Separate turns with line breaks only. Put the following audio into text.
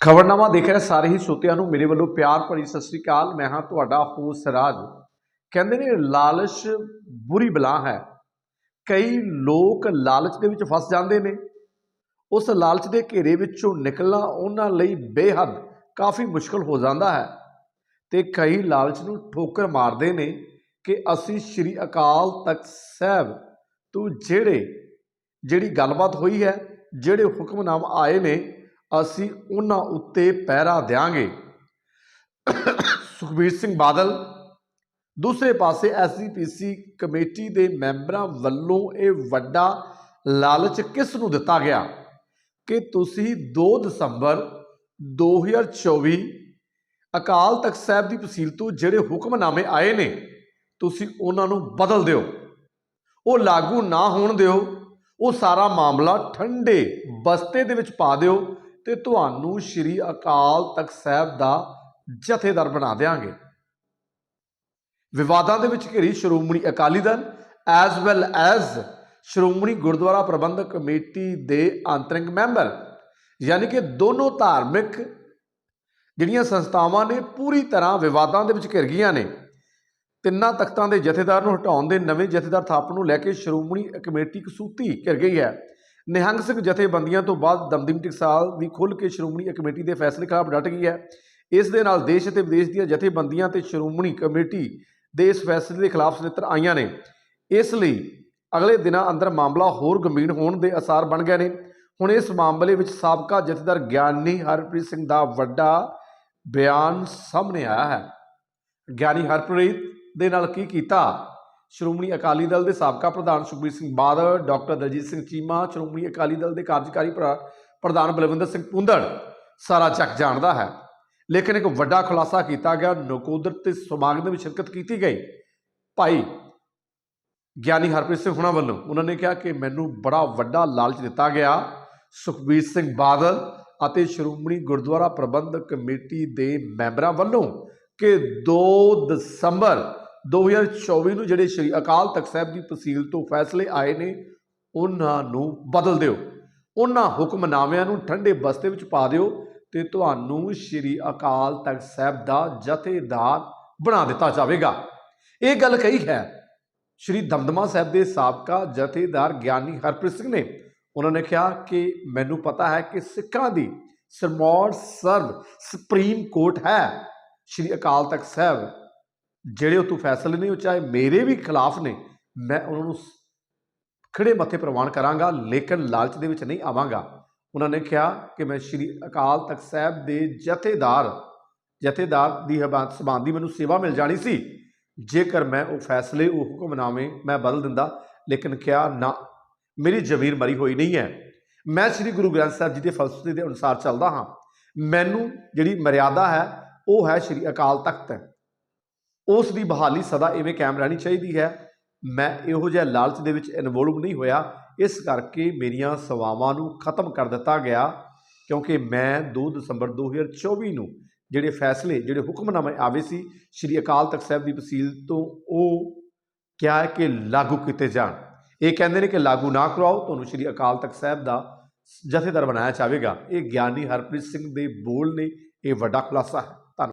ਖਬਰਨਾਮਾ ਦੇਖ ਰਹੇ ਸਾਰੇ ਹੀ ਸੋਤਿਆਂ ਨੂੰ ਮੇਰੇ ਵੱਲੋਂ ਪਿਆਰ ਭਰੀ ਸਤਿ ਸ੍ਰੀ ਅਕਾਲ। ਮੈਂ ਹਾਂ ਤੁਹਾਡਾ ਹੋਸ ਰਾਜ। ਕਹਿੰਦੇ ਨੇ ਲਾਲਚ ਬੁਰੀ ਬਲਾ ਹੈ। ਕਈ ਲੋਕ ਲਾਲਚ ਦੇ ਵਿੱਚ ਫਸ ਜਾਂਦੇ ਨੇ। ਉਸ ਲਾਲਚ ਦੇ ਘੇਰੇ ਵਿੱਚੋਂ ਨਿਕਲਣਾ ਉਹਨਾਂ ਲਈ ਬੇਹੱਦ ਕਾਫੀ ਮੁਸ਼ਕਲ ਹੋ ਜਾਂਦਾ ਹੈ ਤੇ ਕਈ ਲਾਲਚ ਨੂੰ ਠੋਕਰ ਮਾਰਦੇ ਨੇ ਕਿ ਅਸੀਂ ਸ੍ਰੀ ਅਕਾਲ ਤਖਤ ਸਾਹਿਬ ਤੋਂ ਜਿਹੜੇ, ਜਿਹੜੀ ਗੱਲਬਾਤ ਹੋਈ ਹੈ, ਜਿਹੜੇ ਹੁਕਮਨਾਮ ਆਏ ਨੇ ਅਸੀਂ ਉਹਨਾਂ ਉੱਤੇ ਪਹਿਰਾ ਦਿਆਂਗੇ। ਸੁਖਬੀਰ ਸਿੰਘ ਬਾਦਲ, ਦੂਸਰੇ ਪਾਸੇ ਐਸਜੀਪੀਸੀ ਕਮੇਟੀ ਦੇ ਮੈਂਬਰਾਂ ਵੱਲੋਂ ਇਹ ਵੱਡਾ ਲਾਲਚ ਕਿਸ ਨੂੰ ਦਿੱਤਾ ਗਿਆ? ਕਿ ਤੁਸੀਂ 2 ਦਸੰਬਰ 2024 ਅਕਾਲ ਤਖਤ ਸਾਹਿਬ ਦੀ ਤਹਿਸੀਲ ਤੋਂ ਜਿਹੜੇ ਹੁਕਮਨਾਮੇ ਆਏ ਨੇ, ਤੁਸੀਂ ਉਹਨਾਂ ਨੂੰ ਬਦਲ ਦਿਓ। ਉਹ ਲਾਗੂ ਨਾ ਹੋਣ ਦਿਓ, ਉਹ ਸਾਰਾ ਮਾਮਲਾ ਠੰਡੇ ਬਸਤੇ ਦੇ ਵਿੱਚ ਪਾ ਦਿਓ ਤੇ ਤੁਹਾਨੂੰ ਸ਼੍ਰੀ ਅਕਾਲ ਤਖਤ ਸਾਹਿਬ ਦਾ ਜਥੇਦਾਰ ਬਣਾ ਦੇਵਾਂਗੇ ਵਿਵਾਦਾਂ ਦੇ ਵਿੱਚ ਘਿਰੀ Shiromani Akali Dal as well as Shiromani Gurdwara Prabandhak committee ਦੇ ਅੰਤਰਿੰਗ ਮੈਂਬਰ, ਯਾਨੀ ਕਿ ਦੋਨੋਂ ਧਾਰਮਿਕ ਜਿਹੜੀਆਂ ਸੰਸਥਾਵਾਂ ਨੇ, ਪੂਰੀ ਤਰ੍ਹਾਂ ਵਿਵਾਦਾਂ ਦੇ ਵਿੱਚ ਘਿਰ ਗਈਆਂ ਨੇ। ਤਿੰਨਾਂ ਤਖਤਾਂ ਦੇ ਜਥੇਦਾਰ ਨੂੰ ਹਟਾਉਣ ਦੇ ਨਵੇਂ ਜਥੇਦਾਰ ਥਾਪਣ ਨੂੰ ਲੈ ਕੇ ਸ਼੍ਰੋਮਣੀ ਕਮੇਟੀ ਕਸੂਤੀ ਘਿਰ ਗਈ ਹੈ। ਨਿਹੰਗ ਸਿੰਘ ਜਥੇਬੰਦੀਆਂ ਤੋਂ ਬਾਅਦ ਦਮਦਮੀ ਟਕਸਾਲ ਦੀ ਖੁੱਲ੍ਹ ਕੇ ਸ਼੍ਰੋਮਣੀ ਕਮੇਟੀ ਦੇ ਫੈਸਲੇ ਖਿਲਾਫ ਡਟ ਗਈ ਹੈ। ਇਸ ਦੇ ਨਾਲ ਦੇਸ਼ ਅਤੇ ਵਿਦੇਸ਼ ਦੀਆਂ ਜਥੇਬੰਦੀਆਂ ਤੇ ਸ਼੍ਰੋਮਣੀ ਕਮੇਟੀ ਦੇ ਇਸ ਫੈਸਲੇ ਦੇ ਖਿਲਾਫ ਸਨਿੱਤਰ ਆਈਆਂ ਨੇ। ਇਸ ਲਈ ਅਗਲੇ ਦਿਨਾਂ ਅੰਦਰ ਮਾਮਲਾ ਹੋਰ ਗੰਭੀਰ ਹੋਣ ਦੇ ਅਸਾਰ ਬਣ ਗਏ ਨੇ। ਹੁਣ ਇਸ ਮਾਮਲੇ ਵਿੱਚ ਸਾਬਕਾ ਜਥੇਦਾਰ ਗਿਆਨੀ ਹਰਪ੍ਰੀਤ ਸਿੰਘ ਦਾ ਵੱਡਾ ਬਿਆਨ ਸਾਹਮਣੇ ਆਇਆ ਹੈ। ਗਿਆਨੀ ਹਰਪ੍ਰੀਤ ਦੇ ਨਾਲ ਕੀ ਕੀਤਾ? ਸ਼੍ਰੋਮਣੀ ਅਕਾਲੀ ਦਲ ਦੇ ਸਾਬਕਾ ਪ੍ਰਧਾਨ ਸੁਖਬੀਰ ਸਿੰਘ ਬਾਦਲ, ਡਾਕਟਰ ਦਲਜੀਤ ਸਿੰਘ ਚੀਮਾ, ਸ਼੍ਰੋਮਣੀ ਅਕਾਲੀ ਦਲ ਦੇ ਕਾਰਜਕਾਰੀ ਪ੍ਰਧਾਨ ਬਲਵਿੰਦਰ ਸਿੰਘ ਪੁੰਦੜ, ਸਾਰਾ ਚੱਕ ਜਾਣਦਾ ਹੈ। ਲੇਕਿਨ ਇੱਕ ਵੱਡਾ ਖੁਲਾਸਾ ਕੀਤਾ ਗਿਆ, ਨਕੋਦਰ ਤੇ ਸਮਾਗਮ ਵਿੱਚ ਸ਼ਿਰਕਤ ਕੀਤੀ ਗਈ। ਭਾਈ ਗਿਆਨੀ ਹਰਪ੍ਰੀਤ ਸਿੰਘ ਹੁਣਾਂ ਵੱਲੋਂ ਉਹਨਾਂ ਨੇ ਕਿਹਾ ਕਿ ਮੈਨੂੰ ਬੜਾ ਵੱਡਾ ਲਾਲਚ ਦਿੱਤਾ ਗਿਆ ਸੁਖਬੀਰ ਸਿੰਘ ਬਾਦਲ ਅਤੇ ਸ਼੍ਰੋਮਣੀ ਗੁਰਦੁਆਰਾ ਪ੍ਰਬੰਧਕ ਕਮੇਟੀ ਦੇ ਮੈਂਬਰਾਂ ਵੱਲੋਂ ਕਿ 2 ਦਸੰਬਰ 2024 ਨੂੰ ਜਿਹੜੇ ਸ਼੍ਰੀ ਅਕਾਲ ਤਖਤ ਸਾਹਿਬ ਦੀ ਤਹਿਸੀਲ ਤੋਂ ਫੈਸਲੇ ਆਏ ਨੇ, ਉਹਨਾਂ ਨੂੰ ਬਦਲ ਦਿਓ। ਉਹਨਾਂ ਹੁਕਮਨਾਮਿਆਂ ਨੂੰ ਠੰਡੇ ਬਸਤੇ ਵਿੱਚ ਪਾ ਦਿਓ ਤੇ ਤੁਹਾਨੂੰ ਸ਼੍ਰੀ ਅਕਾਲ ਤਖਤ ਸਾਹਿਬ ਦਾ ਜਥੇਦਾਰ ਬਣਾ ਦਿੱਤਾ ਜਾਵੇਗਾ। ਇਹ ਗੱਲ ਕਹੀ ਹੈ, ਸ਼੍ਰੀ ਦਮਦਮਾ ਸਾਹਿਬ ਦੇ ਸਾਬਕਾ ਜਥੇਦਾਰ ਗਿਆਨੀ ਹਰਪ੍ਰੀਤ ਸਿੰਘ ਨੇ। ਉਹਨਾਂ ਨੇ ਕਿਹਾ ਕਿ ਮੈਨੂੰ ਪਤਾ ਹੈ ਕਿ ਸਿੱਖਾਂ ਦੀ ਸਰਮੌਰ ਸਰਵ ਸੁਪਰੀਮ ਕੋਰਟ ਹੈ। ਸ਼੍ਰੀ ਅਕਾਲ ਤਖਤ ਸਾਹਿਬ ਜਿਹੜੇ ਉਹ ਤੂੰ ਫੈਸਲੇ ਨਹੀਂ ਉਹ ਚਾਹੇ ਮੇਰੇ ਵੀ ਖਿਲਾਫ ਨੇ, ਮੈਂ ਉਹਨਾਂ ਨੂੰ ਸ- ਖੜੇ ਮੱਥੇ ਪ੍ਰਵਾਨ ਕਰਾਂਗਾ, ਲੇਕਿਨ ਲਾਲਚ ਦੇ ਵਿੱਚ ਨਹੀਂ ਆਵਾਂਗਾ। ਉਹਨਾਂ ਨੇ ਕਿਹਾ ਕਿ ਮੈਂ ਸ਼੍ਰੀ ਅਕਾਲ ਤਖਤ ਸਾਹਿਬ ਦੇ ਜਥੇਦਾਰ ਜਥੇਦਾਰ ਦੀ ਹਬਾਤ ਸੰਬੰਧੀ ਮੈਨੂੰ ਸੇਵਾ ਮਿਲ ਜਾਣੀ ਸੀ। ਜੇਕਰ ਮੈਂ ਉਹ ਫੈਸਲੇ, ਉਹ ਹੁਕਮਨਾਮੇ ਮੈਂ ਬਦਲ ਦਿੰਦਾ, ਲੇਕਿਨ ਕਿਹਾ, ਨਾ, ਮੇਰੀ ਜ਼ਮੀਰ ਮਰੀ ਹੋਈ ਨਹੀਂ ਹੈ। ਮੈਂ ਸ੍ਰੀ ਗੁਰੂ ਗ੍ਰੰਥ ਸਾਹਿਬ ਜੀ ਦੇ ਫਲਸਫੇ ਦੇ ਅਨੁਸਾਰ ਚੱਲਦਾ ਹਾਂ। ਮੈਨੂੰ ਜਿਹੜੀ ਮਰਿਆਦਾ ਹੈ, ਉਹ ਹੈ ਸ੍ਰੀ ਅਕਾਲ ਤਖਤ ਉਸ ਦੀ ਬਹਾਲੀ ਸਦਾ ਇਵੇਂ ਕਾਇਮ ਰਹਿਣੀ ਚਾਹੀਦੀ ਹੈ। ਮੈਂ ਇਹੋ ਜਿਹਾ ਲਾਲਚ ਦੇ ਵਿੱਚ ਇਨਵੋਲਵ ਨਹੀਂ ਹੋਇਆ। ਇਸ ਕਰਕੇ ਮੇਰੀਆਂ ਸੇਵਾਵਾਂ ਨੂੰ ਖਤਮ ਕਰ ਦਿੱਤਾ ਗਿਆ, ਕਿਉਂਕਿ ਮੈਂ 2 ਦਸੰਬਰ 2024 ਨੂੰ ਜਿਹੜੇ ਫੈਸਲੇ, ਜਿਹੜੇ ਹੁਕਮਨਾਮੇ ਆਵੇ ਸੀ, ਸ੍ਰੀ ਅਕਾਲ ਤਖਤ ਸਾਹਿਬ ਦੀ ਵਸੀਲ ਤੋਂ ਉਹ ਕਿਹਾ ਕਿ ਲਾਗੂ ਕੀਤੇ ਜਾਣ। ਇਹ ਕਹਿੰਦੇ ਨੇ ਕਿ ਲਾਗੂ ਨਾ ਕਰਾਓ, ਤੁਹਾਨੂੰ ਸ੍ਰੀ ਅਕਾਲ ਤਖਤ ਸਾਹਿਬ ਦਾ ਜਥੇਦਾਰ ਬਣਾਇਆ ਜਾਵੇਗਾ। ਇਹ ਗਿਆਨੀ ਹਰਪ੍ਰੀਤ ਸਿੰਘ ਦੇ ਬੋਲ ਨੇ, ਇਹ ਵੱਡਾ ਖੁਲਾਸਾ ਹੈ।